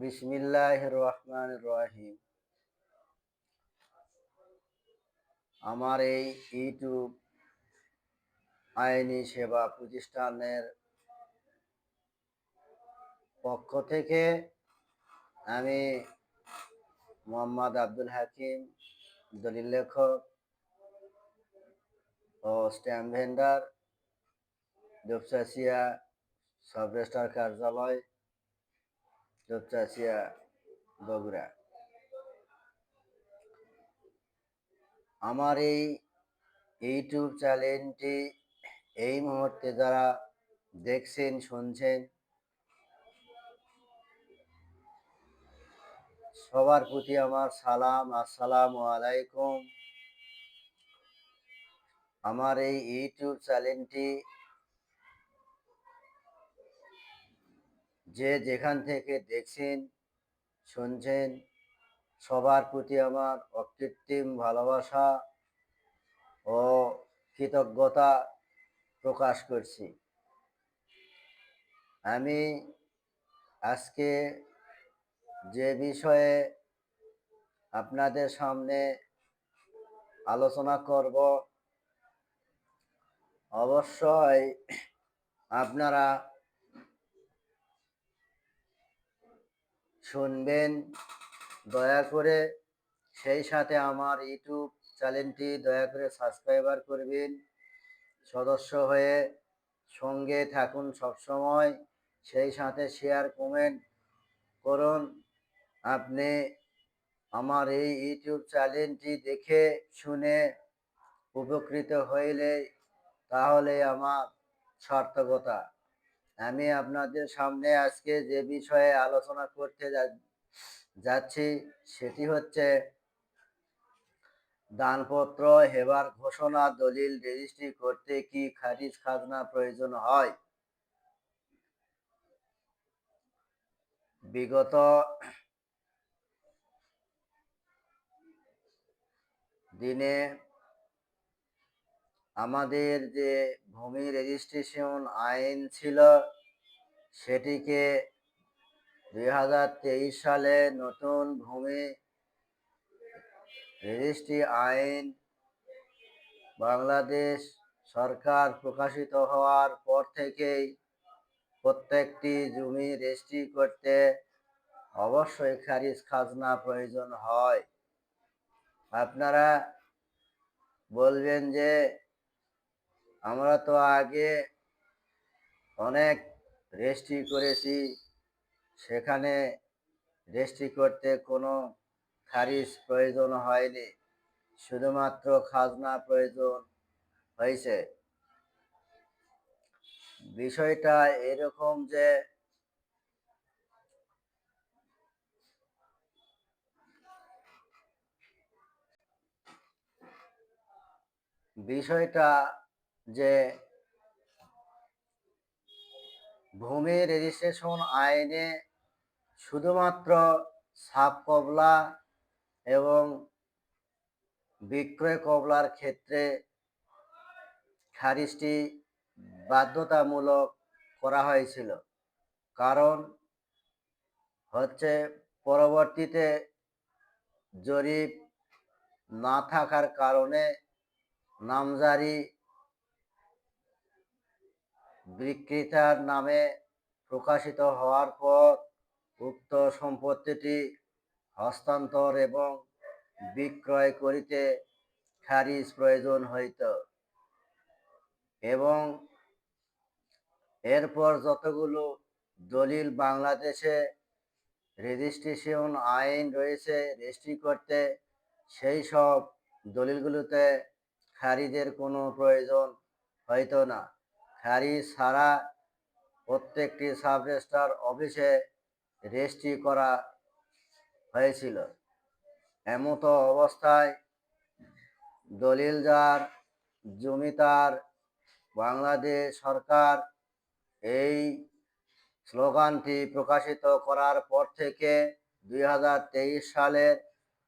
বিসমিল্লাহ রহমান রহিম। আমার এই ইউটিউব আইনি সেবা প্রতিষ্ঠানের পক্ষ থেকে আমি মোহাম্মদ আব্দুল হাকিম, দলিল লেখক ও স্ট্যাম্প ভেন্ডার দুপচাচিয়া সাব কার্যালয় দুপচাচিয়া বগুড়া। আমার এই ইউটিউব চ্যানেলটি এই মুহূর্তে যারা দেখছেন, শুনছেন, সবার প্রতি আমার সালাম, আসসালামু আলাইকুম। আমার এই ইউটিউব চ্যানেলটি যে যেখান থেকে দেখছেন, শুনছেন, সবার প্রতি আমার অকৃত্রিম ভালোবাসা ও কৃতজ্ঞতা প্রকাশ করছি। আমি আজকে যে বিষয়ে আপনাদের সামনে আলোচনা করব, অবশ্যই আপনারা শুনবেন। দয়া করে সেই সাথে আমার ইউটিউব চ্যানেলটি দয়া করে সাবস্ক্রাইবার করবেন। সদস্য হয়ে সঙ্গে থাকুন সবসময়। সেই সাথে শেয়ার, কমেন্ট করুন। আপনি আমার এই ইউটিউব চ্যানেলটি দেখে, শুনে উপকৃত হইলে তাহলে আমার সার্থকতা। আমি আপনাদের সামনে আজকে যে বিষয়ে আলোচনা করতে যাচ্ছি সেটি হচ্ছে দানপত্র হেবার ঘোষণা, দলিল রেজিস্ট্রি করতে কি খারিজ খাজনা প্রয়োজন হয়? বিগত দিনে আমাদের যে ভূমি রেজিস্ট্রেশন আইন ছিল সেটিকে দুই হাজার তেইশ সালে নতুন ভূমি রেজিস্ট্রি আইন বাংলাদেশ সরকার প্রকাশিত হওয়ার পর থেকেই প্রত্যেকটি জমি রেজিস্ট্রি করতে অবশ্যই খারিজ খাজনা প্রয়োজন হয়। আপনারা বলবেন যে আমরা তো আগে অনেক রেজিস্ট্রি করেছি, সেখানে রেজিস্ট্রি করতে কোনো খারিজ প্রয়োজন হয়নি। শুধুমাত্র খাজনা প্রয়োজন হয়েছে। বিষয়টা এরকম যে বিষয়টা যে ভূমি রেজিস্ট্রেশন আইনে শুধুমাত্র সাপ কবলা এবং বিক্রয় কবলার ক্ষেত্রে খারিজটি বাধ্যতামূলক করা হয়েছিল। কারণ হচ্ছে পরবর্তীতে জরিপ না থাকার কারণে নামজারি বিক্রেতার নামে প্রকাশিত হওয়ার পর উক্ত সম্পত্তিটি হস্তান্তর এবং বিক্রয় করিতে খারিজ প্রয়োজন হইত। এবং এরপর যতগুলো দলিল বাংলাদেশে রেজিস্ট্রেশন আইন রয়েছে রেজিস্ট্রি করতে, সেই সব দলিলগুলোতে খারিজের কোনো প্রয়োজন হইতো না। খারিজ ছাড়া প্রত্যেকটি সাব রেজিস্ট্রার অফিসে রেজিস্ট্রি করা হয়েছিল। এমত অবস্থায় দলিল যার জমিদার, বাংলাদেশ সরকার এই স্লোগানটি প্রকাশিত করার পর থেকে দুই হাজার তেইশ সালের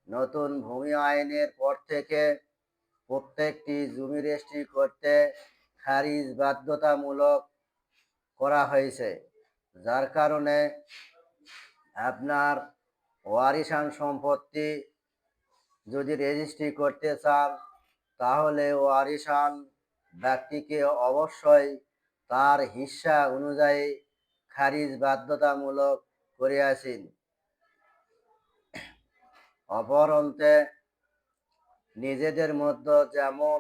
নতুন ভূমি আইনের পর থেকে প্রত্যেকটি জমি রেজিস্ট্রি করতে খারিজ বাধ্যতামূলক করা হয়েছে, যার কারণে আপনার ওয়ারিসান সম্পত্তি যদি রেজিস্ট্রি করতে চান, তাহলে ওয়ারিশান ব্যক্তিকে অবশ্যই তার হিস্সা অনুযায়ী খারিজ বাধ্যতামূলক করিয়াছেন অপরন্তে নিজেদের মধ্যে যেমন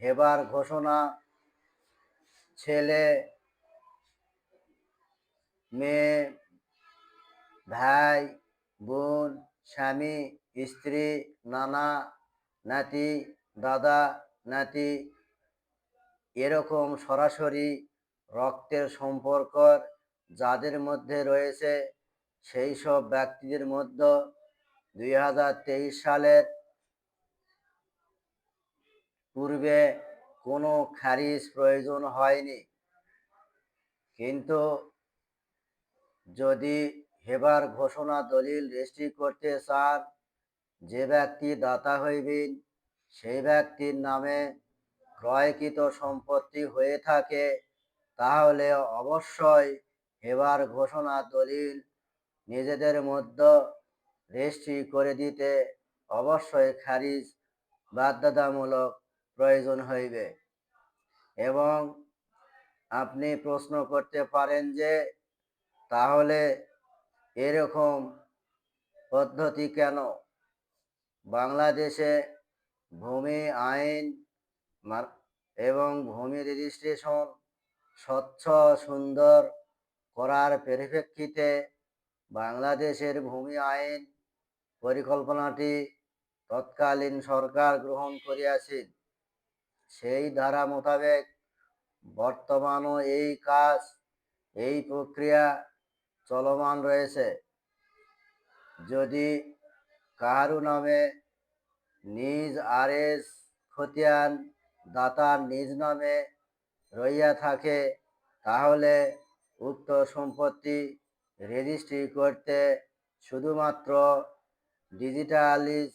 হেবার ঘোষণা ছেলে, মেয়ে, ভাই, বোন, স্বামী, স্ত্রী, নানা, নাতি, দাদা, নাতি, এরকম সরাসরি রক্তের সম্পর্ক যাদের মধ্যে রয়েছে, সেই সব ব্যক্তিদের মধ্যে দুই হাজার তেইশ সালের পূর্বে কোনো খারিজ প্রয়োজন হয়নি। কিন্তু যদি হেবার ঘোষণা দলিল রেজিস্ট্রি করতে চান, যে ব্যক্তি দাতা হইবেন, সেই ব্যক্তির নামে ক্রয়কৃত সম্পত্তি হয়ে থাকে, তাহলে অবশ্যই হেবার ঘোষণা দলিল নিজেদের মধ্যে রেজিস্ট্রি করে দিতে অবশ্যই খারিজ বাধ্যতামূলক প্রয়োজন হইবে। এবং আপনি প্রশ্ন করতে পারেন যে, তাহলে এরকম পদ্ধতি কেন? বাংলাদেশে ভূমি আইন এবং ভূমি রেজিস্ট্রেশন স্বচ্ছ, সুন্দর করার পরিপ্রেক্ষিতে বাংলাদেশের ভূমি আইন পরিকল্পনাটি তৎকালীন সরকার গ্রহণ করিয়াছেন সেই ধারা মোতাবেক বর্তমানও এই কাজ, এই প্রক্রিয়া চলমান রয়েছে। যদি কাহারু নামে নিজ আরএস খতিয়ান দাতার নিজ নামে রইয়া থাকে, তাহলে উক্ত সম্পত্তি রেজিস্ট্রি করতে শুধুমাত্র ডিজিটালিজ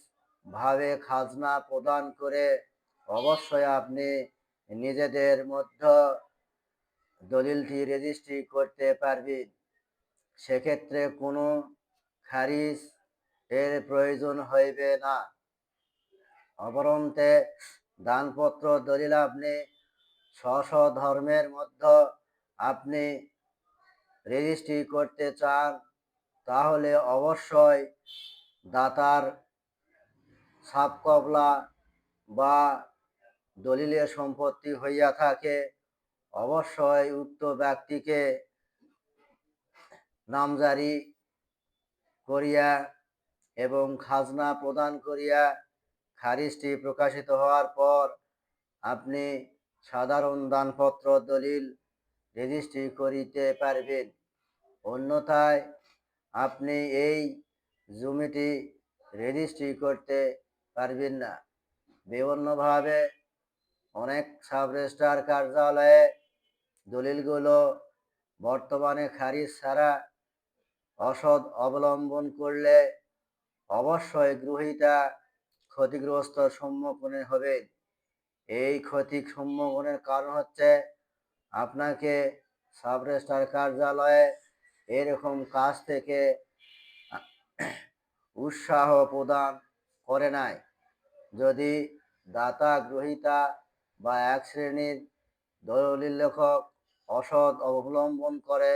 ভাবে খাজনা প্রদান করে অবশ্যই আপনি নিজেদের মধ্যে দলিলটি রেজিস্ট্রি করতে পারবেন। সেক্ষেত্রে কোনো খারিজ এর প্রয়োজন হইবে না। অপরন্তে দানপত্র, দলিল আপনি স্ব ধর্মের মধ্যে আপনি রেজিস্ট্রি করতে চান, তাহলে অবশ্যই দাতার সাবকবলা বা দলিলের সম্পত্তি হইয়া থাকে, অবশ্যই উক্ত ব্যক্তিকে নামজারি করিয়া এবং খাজনা প্রদান করিয়া খারিজটি প্রকাশিত হওয়ার পর আপনি সাধারণ দানপত্র দলিল রেজিস্ট্রি করিতে পারবেন। অন্যথায় আপনি এই জমিটি রেজিস্ট্রি করতে পারবেন না। বিভিন্নভাবে অনেক সাব রেজিস্ট্রার কার্যালয়ে দলিলগুলো বর্তমানে খারিজ ছাড়া অসৎ অবলম্বন করলে অবশ্যই গ্রহীতা ক্ষতিগ্রস্ত সম্মুখীন হবে। এই ক্ষতি সম্মুখীনের কারণ হচ্ছে আপনাকে সাব রেজিস্ট্রার কার্যালয়ে এরকম কাজ থেকে উৎসাহ প্রদান করে নাই। যদি দাতা গ্রহীতা বা এক শ্রেণির দলিল লেখক অসৎ অবলম্বন করে,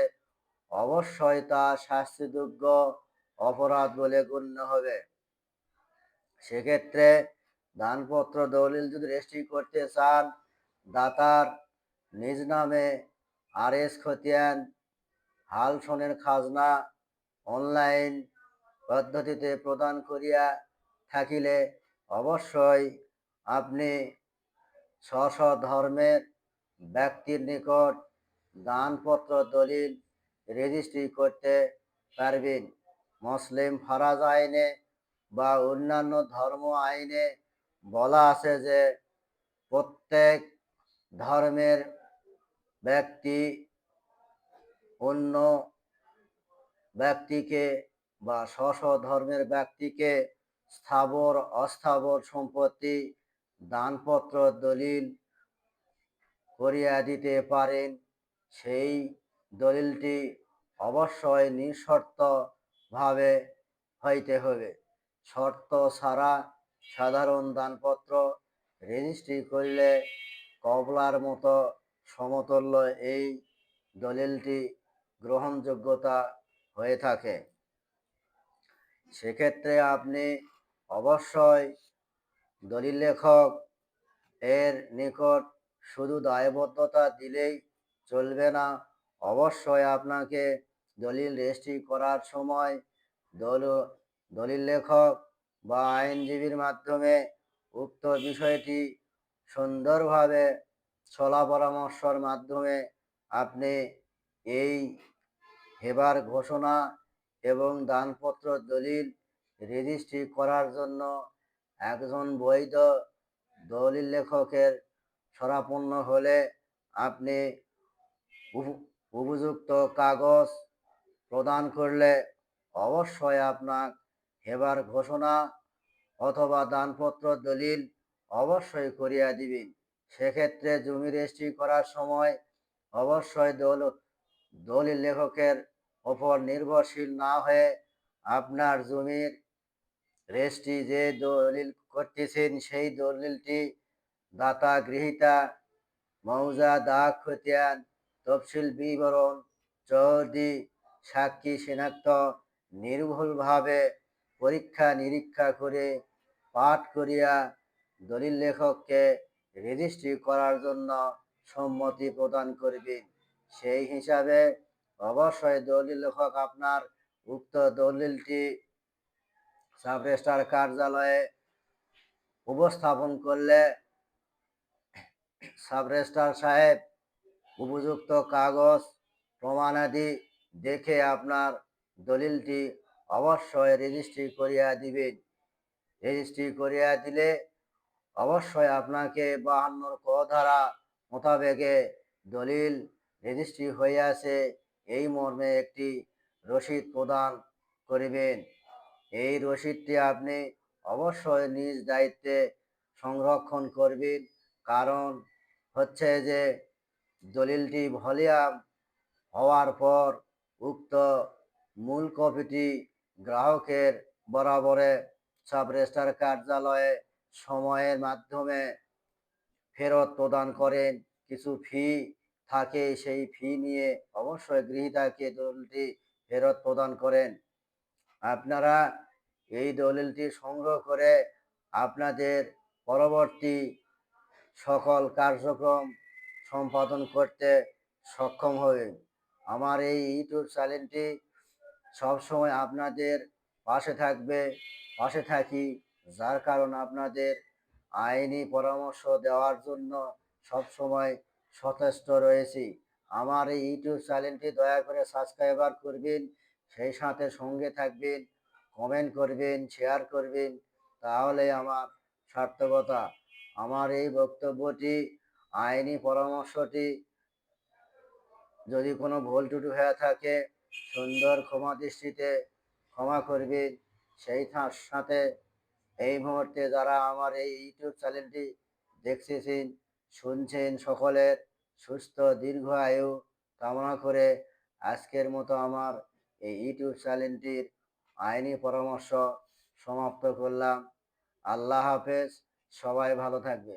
অবশ্যই তা শাস্তিযোগ্য অপরাধ বলে গণ্য হবে। সেক্ষেত্রে দানপত্র দলিল যদি রেজিস্ট্রি করতে চান, দাতার নিজ নামে আর এস খতিয়ান, হাল সোনের খাজনা অনলাইন পদ্ধতিতে প্রদান করিয়া থাকিলে অবশ্যই আপনি স্ব স্ব ধর্মের ব্যক্তির নিকট দানপত্র দলিল রেজিস্ট্রি করতে পারবেন। মুসলিম ফরাজ আইনে বা অন্যান্য ধর্ম আইনে বলা আছে যে প্রত্যেক ধর্মের ব্যক্তি অন্য ব্যক্তিকে বা স্ব ধর্মের ব্যক্তিকে স্থাবর, অস্থাবর সম্পত্তি দানপত্র, দলিল করিয়া দিতে পারেন। সেই দলিলটি অবশ্যই নিঃশর্ত ভাবে হইতে হবে। শর্ত ছাড়া সাধারণ দানপত্র রেজিস্ট্রি করলে কবলার মতো সমতুল্য এই দলিলটি গ্রহণযোগ্যতা হয়ে থাকে। সেক্ষেত্রে আপনি অবশ্যই দলিল লেখক, এর নিকট শুধু দায়বদ্ধতা দিলেই চলবে না। অবশ্যই আপনাকে দলিল রেজিস্ট্রি করার সময় দল, দলিল লেখক বা আইনজীবীর মাধ্যমে উক্ত বিষয়টি সুন্দরভাবে চলা পরামর্শর মাধ্যমে আপনি এই হেবার ঘোষণা এবং দানপত্র দলিল রেজিস্ট্রি করার জন্য একজন বৈধ দলিল লেখকের সরাপন্ন হলে আপনি উপ- উপযুক্ত কাগজ প্রদান করলে অবশ্যই আপনার হেবার ঘোষণা অথবা দানপত্র দলিল অবশ্যই করিয়া দিবেন। সেক্ষেত্রে জমি রেজিস্ট্রি করার সময় অবশ্যই দল, দলিল লেখকের ওপর নির্ভরশীল না হয়ে আপনার জমির রেজিস্ট্রি যে দলিল করতেছেন, সেই দলিলটি দাতা গৃহীতা মৌজা দাগ খতিয়ান তফসিল বিবরণ চৌহদি সাক্ষী শনাক্ত নির্ভুলভাবে পরীক্ষা নিরীক্ষা করে পাঠ করিয়া দলিল লেখককে রেজিস্ট্রি করার জন্য সম্মতি প্রদান করবেন। সেই হিসাবে অবশ্যই দলিল লেখক আপনার উক্ত দলিলটি সাব রেজিস্ট্রার কার্যালয়ে উপস্থাপন করলে সাব রেজিস্ট্রার সাহেব উপযুক্ত কাগজ, প্রমাণাদি দেখে আপনার দলিলটি অবশ্যই রেজিস্ট্রি করিয়া দিবেন। রেজিস্ট্রি করিয়া দিলে অবশ্যই আপনাকে বাহান্নর ক ধারা মোতাবেকে দলিল রেজিস্ট্রি হইয়াছে, এই মর্মে একটি রসিদ প্রদান করিবেন। এই রসিদটি আপনি অবশ্যই নিজ দায়িত্বে সংরক্ষণ করবেন। কারণ হচ্ছে যে দলিলটি ভলিউম হওয়ার পর উক্ত মূল কপিটি গ্রাহকের বরাবরে সাব রেজিস্ট্রার কার্যালয়ে সময়ের মাধ্যমে ফেরত প্রদান করেন। কিছু ফি থাকে, সেই ফি নিয়ে অবশ্যই গৃহীতাকে দলিলটি ফেরত প্রদান করেন। আপনারা এই দলিলটি সংগ্রহ করে আপনাদের পরবর্তী সকল কার্যক্রম সম্পাদন করতে সক্ষম হবেন আমার এই ইউটিউব চ্যানেলটি সবসময় আপনাদের পাশে থাকবে, পাশে থাকি, যার কারণ আপনাদের আইনি পরামর্শ দেওয়ার জন্য সবসময় সচেষ্ট রয়েছি। আমার এই ইউটিউব চ্যানেলটি দয়া করে সাবস্ক্রাইবার করবেন সেই সাথে সঙ্গে থাকবেন কমেন্ট করবেন শেয়ার করবেন। তাহলে আমার সার্থকতা, আমার এই বক্তব্যটি, আইনি পরামর্শটি যদি কোনো ভুল ত্রুটি হয়ে থাকে, সুন্দর ক্ষমা দৃষ্টিতে ক্ষমা করবেন। সেই সাথে এই মুহূর্তে যারা আমার এই ইউটিউব চ্যানেলটি দেখতেছেন, শুনছেন সকলের সুস্থ, দীর্ঘ আয়ু কামনা করে আজকের মতো আমার এই ইউটিউব চ্যানেলটির আইনি পরামর্শ সমাপ্ত করলাম। আল্লাহ হাফেজ। সবাই ভালো থাকবে